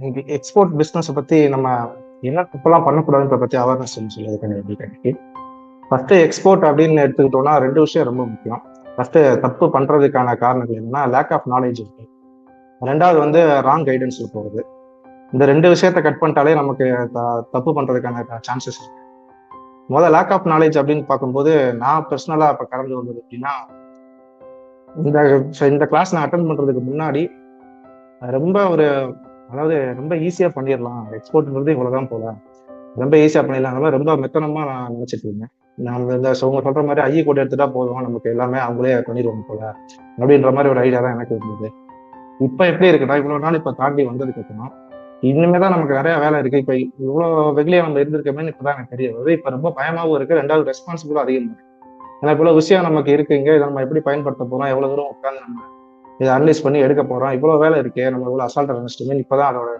Export business பத்தி நம்ம என்ன தப்பெல்லாம் பண்ணக்கூடாதுன்ற பத்தி அவேர்னஸ் சொல்லுது ஃபர்ஸ்ட் எக்ஸ்போர்ட் அப்படின்னு எடுத்துக்கிட்டோம்னா ரெண்டு விஷயம் ரொம்ப முக்கியம். ஃபர்ஸ்ட் தப்பு பண்றதுக்கான காரணங்கள் என்னன்னா லேக் ஆஃப் நாலேஜ் இருக்கு. ரெண்டாவது வந்து ராங் கைடன்ஸ் போகுது இந்த ரெண்டு விஷயத்த கட் பண்ணிட்டாலே நமக்கு த- தப்பு பண்றதுக்கான சான்சஸ் இருக்கு. முதல் லேக் ஆஃப் நாலேஜ் அப்படின்னு பார்க்கும்போது நான் பர்சனலா இப்ப கடந்து வந்தது அப்படின்னா இந்த இந்த கிளாஸ் நான் அட்டன் பண்றதுக்கு முன்னாடி ரொம்ப ஒரு அதாவது ரொம்ப ஈஸியா பண்ணிடலாம். எக்ஸ்போர்ட்ன்றது இவ்வளவுதான் போல. ரொம்ப ஈஸியா பண்ணிடலாம். ரொம்ப மெத்தனமா நான் நினைச்சிட்டு இருந்தேன். நான் இந்த அவங்க சொல்ற மாதிரி ஐய கூட எடுத்துட்டா போதும். நமக்கு எல்லாமே அவங்களே பண்ணிடுவாங்க போல. அப்படின்ற மாதிரி ஒரு ஐடியா தான் எனக்கு இருந்தது. இப்ப எப்படி இருக்குன்னா இவ்வளவு நாள் இப்ப தாண்டி வந்ததுக்கு அப்புறம் இனிமே தான் நமக்கு நிறைய வேலை இருக்கு. இப்ப இவ்வளவு வெகுலியா நம்ம இருந்திருக்கமே இப்பதான் எனக்கு தெரிய வருது இப்ப ரொம்ப பயமாவும் இருக்கு. ரெண்டாவது ரெஸ்பான்சிபிளும் அதிகமாக ஏன்னா இவ்வளவு விஷயம் நமக்கு இருக்குங்க இதை நம்ம எப்படி பயன்படுத்த போறோம்? எவ்வளவு தூரம் உட்காந்து நம்ம இதை அனலைஸ் பண்ணி எடுக்க போறோம். இவ்வளவு வேலை இருக்கே. நம்ம இவ்வளவு அசால்ட் நினைச்சிட்டுமே இப்பதான் அதோட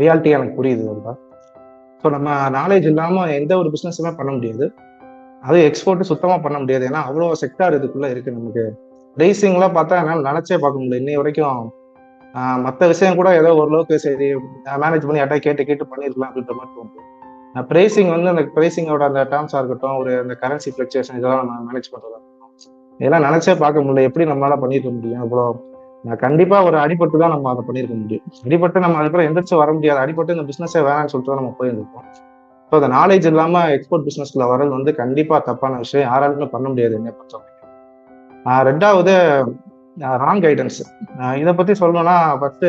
ரியாலிட்டி எனக்கு புரியுது ரொம்ப ஸோ நம்ம நாலேஜ் இல்லாம எந்த ஒரு பிசினஸுமே பண்ண முடியாது. அது எக்ஸ்போர்ட் சுத்தமா பண்ண முடியாது. ஏன்னா அவ்வளோ செக்டார் இதுக்குள்ள இருக்கு நமக்கு. ரேசிங்லாம் பார்த்தா என்னால் நினைச்சே பார்க்க முடியல. இன்னை வரைக்கும் மற்ற விஷயம் கூட ஏதோ ஓரளவுக்கு சரி மேனேஜ் பண்ணி யார்ட்டா கேட்டு கேட்டு பண்ணிருக்கலாம் அப்படின்ற மாதிரி தோணும் ப்ரைசிங் வந்து அந்த ப்ரைசிங்கோட அந்த டேர்ம்ஸாக இருக்கட்டும் ஒரு அந்த கரன்சி ஃபிளக்சுவேஷன் இதெல்லாம் நம்ம மேனேஜ் பண்ணுறதா இதெல்லாம் நினைச்சே பார்க்க முடியல. எப்படி நம்மளால பண்ணிருக்க முடியும்? இவ்வளோ நான் கண்டிப்பா ஒரு அடிபட்டு தான் நம்ம அதை பண்ணிருக்க முடியும். அடிபட்டு நம்ம அதுக்கப்புறம் எந்திரிச்சு வர முடியாது. அடிபட்டு இந்த பிசினஸே வேணாம்னு சொல்லிட்டு தான் நம்ம போயிருந்திருப்போம் ஸோ அந்த நாலேஜ் இல்லாம எக்ஸ்போர்ட் பிசினஸ்ல வர்றது வந்து கண்டிப்பா தப்பான விஷயம். யாராலுமே பண்ண முடியாது என்ன பொறுத்தவரைக்கும் ரெண்டாவது ராங் கைடன்ஸ் இதை பத்தி சொல்லணும்னா ஃபர்ஸ்ட்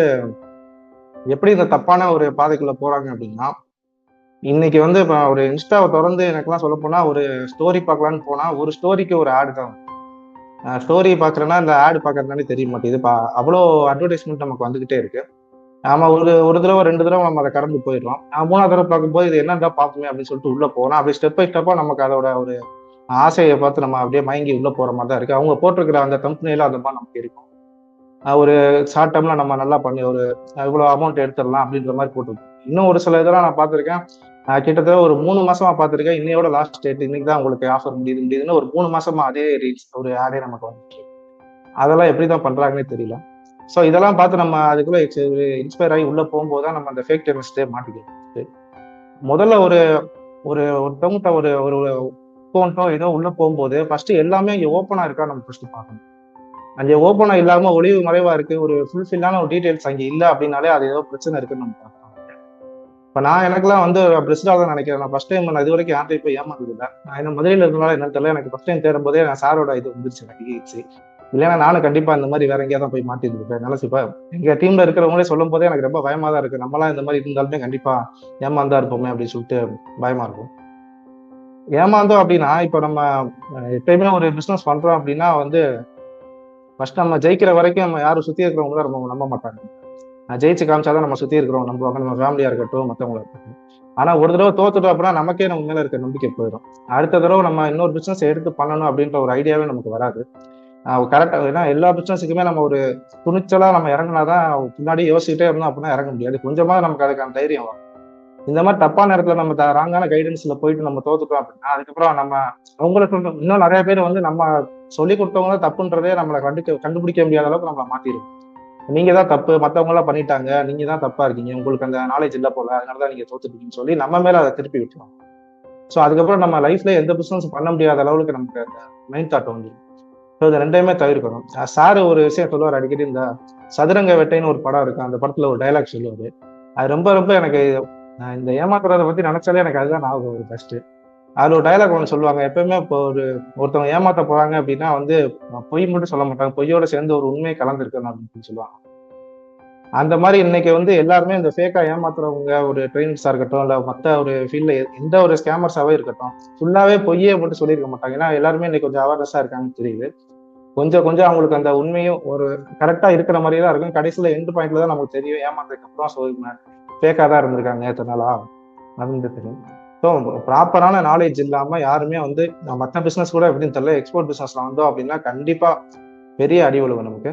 எப்படி இந்த தப்பான ஒரு பாதைக்குள்ள போறாங்க அப்படின்னா இன்னைக்கு வந்து இப்போ ஒரு இன்ஸ்டாவை திறந்து எனக்குலாம் சொல்ல போனா ஒரு ஸ்டோரி பார்க்கலான்னு போனா ஒரு ஸ்டோரிக்கு ஒரு ஆடு தான். ஸ்டோரி பார்க்குறேன்னா இந்த ஆடு பார்க்கறதுனாலே தெரிய மாட்டேங்குது. இப்போ அவ்வளோ அட்வர்டைஸ்மெண்ட் நமக்கு வந்துக்கிட்டே இருக்கு. நாம ஒரு ஒரு தடவை ரெண்டு தடவை நம்ம அதை கடந்து போயிடுறோம் ஆஹ் மூணாவது தடவை பார்க்கும்போது இது என்னடா பார்ப்போமே அப்படின்னு சொல்லிட்டு உள்ள போறோம் அப்படியே ஸ்டெப் பை ஸ்டெப்பாக நமக்கு அதோட ஒரு ஆசையை பார்த்து நம்ம அப்படியே மயங்கி உள்ள போற மாதிரி தான் இருக்கு. அவங்க போட்டிருக்கிற அந்த கம்பெனியில அந்த மாதிரி நமக்கு இருக்கும். ஒரு ஷார்ட் டேர்ம்ல நம்ம நல்லா பண்ணி ஒரு இவ்வளவு அமௌண்ட் எடுத்துடலாம் அப்படின்ற மாதிரி போட்டிருக்கோம். இன்னும் ஒரு சில இதெல்லாம் நான் பார்த்துருக்கேன். கிட்டத்தட்ட ஒரு மூணு மாசமா பார்த்துருக்கேன். இன்னையோட லாஸ்ட் டேட் இன்னைக்கு தான் உங்களுக்கு ஆஃபர் முடியுது முடியுதுன்னு ஒரு மூணு மாசமா அதே ரீல்ஸ் ஒரு ஆடே நமக்கு வந்துட்டு அதெல்லாம் எப்படி தான் பண்றாங்கன்னே தெரியல. ஸோ இதெல்லாம் பார்த்து நம்ம அதுக்குள்ள இன்ஸ்பயர் ஆகி உள்ள போகும்போது தான் நம்ம அந்த ஃபேக் டெமிஸ்டே மாட்டிக்கிறோம். முதல்ல ஒரு ஒரு ஒருத்தவங்கிட்ட ஒரு ஒரு அக்கௌண்ட்டோ ஏதோ உள்ள போகும்போது ஃபர்ஸ்ட் எல்லாமே அங்கே ஓப்பனாக இருக்கா நம்ம ஃபர்ஸ்ட் பார்க்கணும். அங்கே ஓப்பனாக இல்லாமல் ஒளிவு மறைவா இருக்கு. ஒரு ஃபுல்ஃபில்லான ஒரு டீடைல்ஸ் அங்கே இல்லை அப்படின்னாலே அது ஏதோ பிரச்சனை இருக்குன்னு நம்ம பார்க்கணும். இப்ப நான் எனக்குலாம் வந்து பிரெஸ்டா தான் நினைக்கிறேன். நான் ஃபர்ஸ்ட் டைம் நான் இது வரைக்கும் யார்ட்டையும் போய் ஏமாந்தது இல்லை நான் என்ன முதலில் இருக்கனால என்னன்னு தெரியல. எனக்கு ஃபர்ஸ்ட் டைம் தேடும் போதே நான் சாரோட இது வந்துருச்சு எனக்கு ஈச்சு இல்லைன்னா நானும் கண்டிப்பா இந்த மாதிரி வேற எங்கேயா தான் போய் மாட்டிருந்துருப்பேன் நினைச்சு இப்ப எங்க டீம்ல இருக்கிறவங்களே சொல்லும் போதே எனக்கு ரொம்ப பயமா தான் இருக்கு. நம்மளாம் இந்த மாதிரி இருந்தாலுமே கண்டிப்பா ஏமாந்தா இருப்போமே அப்படின்னு சொல்லிட்டு பயமா இருக்கும். ஏமாந்தோம் அப்படின்னா இப்போ நம்ம எப்பயுமே ஒரு பிஸ்னஸ் பண்றோம் அப்படின்னா வந்து ஃபர்ஸ்ட் நம்ம ஜெயிக்கிற வரைக்கும் நம்ம யாரும் சுத்தி இருக்கிறவங்க தான் நம்ம நம்ப மாட்டாங்க. ஜெயிச்சு காமிச்சாதான் நம்ம சுத்தி இருக்கிறவங்க நம்புவாங்க. நம்ம ஃபேமிலியா இருக்கட்டும் மத்தவங்களா இருக்கட்டும். ஆனா ஒரு தடவை தோத்துட்டோம் அப்படின்னா நமக்கே நம்ம மேல இருக்க நம்பிக்கை போயிடும். அடுத்த தடவை நம்ம இன்னொரு பிசினஸ் எடுத்து பண்ணணும் அப்படின்ற ஒரு ஐடியாவே நமக்கு வராது. கரெக்டா ஏன்னா எல்லா பிசினஸுக்குமே நம்ம ஒரு துணிச்சலா நம்ம இறங்கினாதான் பின்னாடி யோசிச்சுட்டே இருந்தோம் அப்படின்னா இறங்க முடியாது. கொஞ்சமா நமக்கு அதுக்கான தைரியம் வரும். இந்த மாதிரி தப்பான இடத்துல நம்ம த- ராங்கான கைடன்ஸ்ல போயிட்டு நம்ம தோத்துட்டோம் அப்படின்னா அதுக்கப்புறம் நம்ம அவங்களுக்கு இன்னும் நிறைய பேர் வந்து நம்ம சொல்லி கொடுத்தவங்க தப்புன்றதே நம்மளை கண்டு கண்டுபிடிக்க முடியாத அளவுக்கு நம்மளை மாத்திருக்கோம் நீங்க தான் தப்பு மத்தவங்க எல்லாம் பண்ணிட்டாங்க நீங்க தான் தப்பா இருக்கீங்க உங்களுக்கு அந்த நாலேஜ் இல்ல போல அதனாலதான் நீங்க தோத்துட்டீங்கன்னு சொல்லி நம்ம மேல அதை திருப்பி விட்டுரும். ஸோ அதுக்கப்புறம் நம்ம லைஃப்ல எந்த பிசினஸ் பண்ண முடியாத அளவுக்கு நமக்கு அந்த மைண்ட் தாட் வந்துடும் ஸோ இது ரெண்டையுமே தவிர்க்கணும். சார் ஒரு விஷயம் சொல்லுவார் அடிக்கடி இந்த சதுரங்க வெட்டைன்னு ஒரு படம் இருக்கு அந்த படத்துல ஒரு டைலாக் சொல்லுவாரு. அது ரொம்ப ரொம்ப எனக்கு நான் இந்த ஏமாத்துறத பத்தி நினைச்சாலே எனக்கு அதுதான் ஞாபகம் ஒரு ஃபர்ஸ்ட் அதில் ஒரு டைலாக் ஒன்று சொல்லுவாங்க. எப்பயுமே இப்போ ஒரு ஒருத்தவங்க ஏமாத்த போறாங்க அப்படின்னா வந்து பொய் மட்டும் சொல்ல மாட்டாங்க. பொய்யோட சேர்ந்து ஒரு உண்மையை கலந்துருக்கணும் அப்படின்னு சொல்லுவாங்க. அந்த மாதிரி இன்னைக்கு வந்து எல்லாருமே இந்த ஃபேக்கா ஏமாத்துறவங்க ஒரு ட்ரெயின்ஸா இருக்கட்டும் இல்ல மத்த ஒரு ஃபீல்ட்ல எந்த ஒரு ஸ்கேமர்ஸாவே இருக்கட்டும் ஃபுல்லாவே பொய்யே மட்டும் சொல்லியிருக்க மாட்டாங்க. ஏன்னா எல்லாருமே இன்னைக்கு கொஞ்சம் அவேர்னஸா இருக்காங்கன்னு தெரியுது. கொஞ்சம் கொஞ்சம் அவங்களுக்கு அந்த உண்மையும் ஒரு கரெக்டா இருக்கிற மாதிரியே தான் இருக்கும். கடைசியில எண்டு பாயிண்ட்ல தான் நமக்கு தெரியும். ஏமாந்ததுக்கு அப்புறம் ஸோ ஃபேக்கா தான் இருந்திருக்காங்க நேற்று நாளா? அப்படின்னு தெரியும். ஸோ ப்ராப்பரான நாலேஜ் இல்லாமல் யாருமே வந்து மற்ற பிஸ்னஸ் கூட எப்படின்னு தெரியல எக்ஸ்போர்ட் பிஸ்னஸ்ல வந்தோம் அப்படின்னா கண்டிப்பாக பெரிய அடி விழுவும் நமக்கு.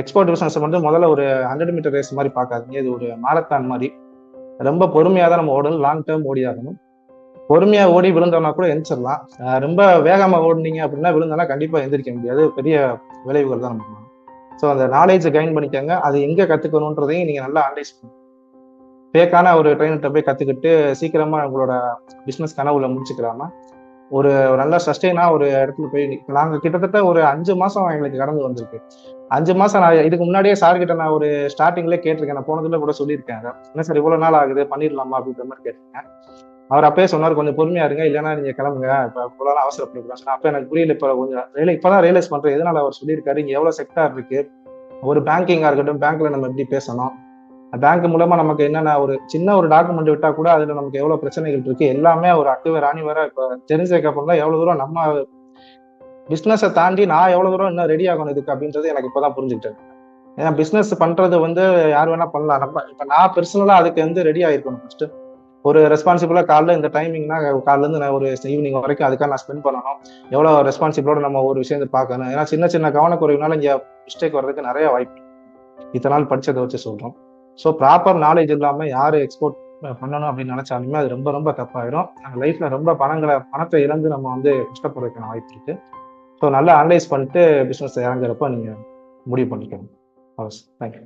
எக்ஸ்போர்ட் பிஸ்னஸ் வந்து முதல்ல ஒரு ஹண்ட்ரட் மீட்டர் ரேஸ் மாதிரி பார்க்காதீங்க. இது ஒரு மாரத்தான் மாதிரி. ரொம்ப பொறுமையாக தான் நம்ம ஓடணும். லாங் டேர்ம் ஓடி ஆகணும். பொறுமையா ஓடி விழுந்தோம்னா கூட எந்திரிச்சிடலாம். ரொம்ப வேகமாக ஓடுனீங்க அப்படின்னா விழுந்தோம்னா கண்டிப்பாக எந்திரிக்க முடியாது. பெரிய விளைவுகள் தான் நம்ம ஸோ அந்த நாலேஜை கைன் பண்ணிக்கோங்க. அது எங்கே கத்துக்கணுன்றதையும் நீங்கள் நல்லா அனலைஸ் பண்ணுங்க. பேக்கான ஒரு ட்ரைனர்கிட்ட போய் கற்றுக்கிட்டு சீக்கிரமாக உங்களோட பிஸ்னஸ் கனவுல முடிச்சுக்கிறாம ஒரு நல்ல சஸ்டெயினா ஒரு இடத்துல போய் நாங்கள் கிட்டத்தட்ட ஒரு அஞ்சு மாதம் எங்களுக்கு கடந்து வந்திருக்கு. அஞ்சு மாதம் நான் இதுக்கு முன்னாடியே சார் கிட்ட நான் ஒரு ஸ்டார்டிங்லேயே கேட்டிருக்கேன். நான் போனதுல கூட சொல்லியிருக்கேன். என்ன சார் இவ்வளோ நாள் ஆகுது? பண்ணிடலாமா? அப்படின்ற மாதிரி கேட்டிருக்கேன். அவர் அப்பயே சொன்னார் கொஞ்சம் பொறுமையா இருங்க. இல்லைன்னா நீங்க கிளம்புங்க. இப்போ இவ்வளோ அவசரப்படக்கூடாது அப்போ எனக்கு புரியல. இப்போ கொஞ்சம் ரியலை இப்போதான் ரியலைஸ் பண்றேன். எதனால அவர் சொல்லியிருக்காரு? இங்கே எவ்வளோ செக்டார் இருக்கு? ஒரு பேங்கிங்கா இருக்கட்டும் பேங்க்ல நம்ம எப்படி பேசணும்? பேங்க் மூலமா நமக்கு என்னென்ன ஒரு சின்ன ஒரு டாக்குமெண்ட் விட்டா கூட அதுல நமக்கு எவ்வளவு பிரச்சனைகள் இருக்கு? எல்லாமே ஒரு அக்குவ ராணி வர இப்ப தெரிஞ்சதுக்கு அப்புறம் தான் எவ்வளவு தூரம் நம்ம பிசினஸை தாண்டி நான் எவ்வளவு தூரம் இன்னும் ரெடி ஆகணும் இதுக்கு அப்படின்றது எனக்கு இப்பதான் புரிஞ்சுக்கிட்டேன். ஏன்னா பிசினஸ் பண்றது வந்து யார் வேணா பண்ணலாம். நம்ம இப்ப நான் பர்சனலா அதுக்கு வந்து ரெடி ஆயிருக்கணும் ஃபர்ஸ்ட் ஒரு ரெஸ்பான்சிபிளா காலைல இந்த டைமிங்னா காலைல இருந்து நான் ஒரு ஈவினிங் வரைக்கும் அதுக்காக நான் ஸ்பெண்ட் பண்ணணும். எவ்வளவு ரெஸ்பான்சிபிளோட நம்ம ஒரு விஷயத்தை பார்க்கணும். ஏன்னா சின்ன சின்ன கவனக்குறைவுனால இங்க மிஸ்டேக் வர்றதுக்கு நிறைய வாய்ப்பு. இத்தனை நாள் படிச்சதை வச்சு சொல்றோம். ஸோ ப்ராப்பர் நாலேஜ் இல்லாமல் யார் எக்ஸ்போர்ட் பண்ணணும் அப்படின்னு நினைச்சாலுமே அது ரொம்ப ரொம்ப தப்பாயிடும் லைஃப்ல ரொம்ப பணங்களை பணத்தை இழந்து நம்ம வந்து கஷ்டப்படுறதுக்கான வாய்ப்பு இருக்கு. ஸோ நல்லா அனலைஸ் பண்ணிட்டு பிஸ்னஸ் இறங்குறப்ப நீங்க முடிவு பண்ணிக்கணும் தேங்க்யூ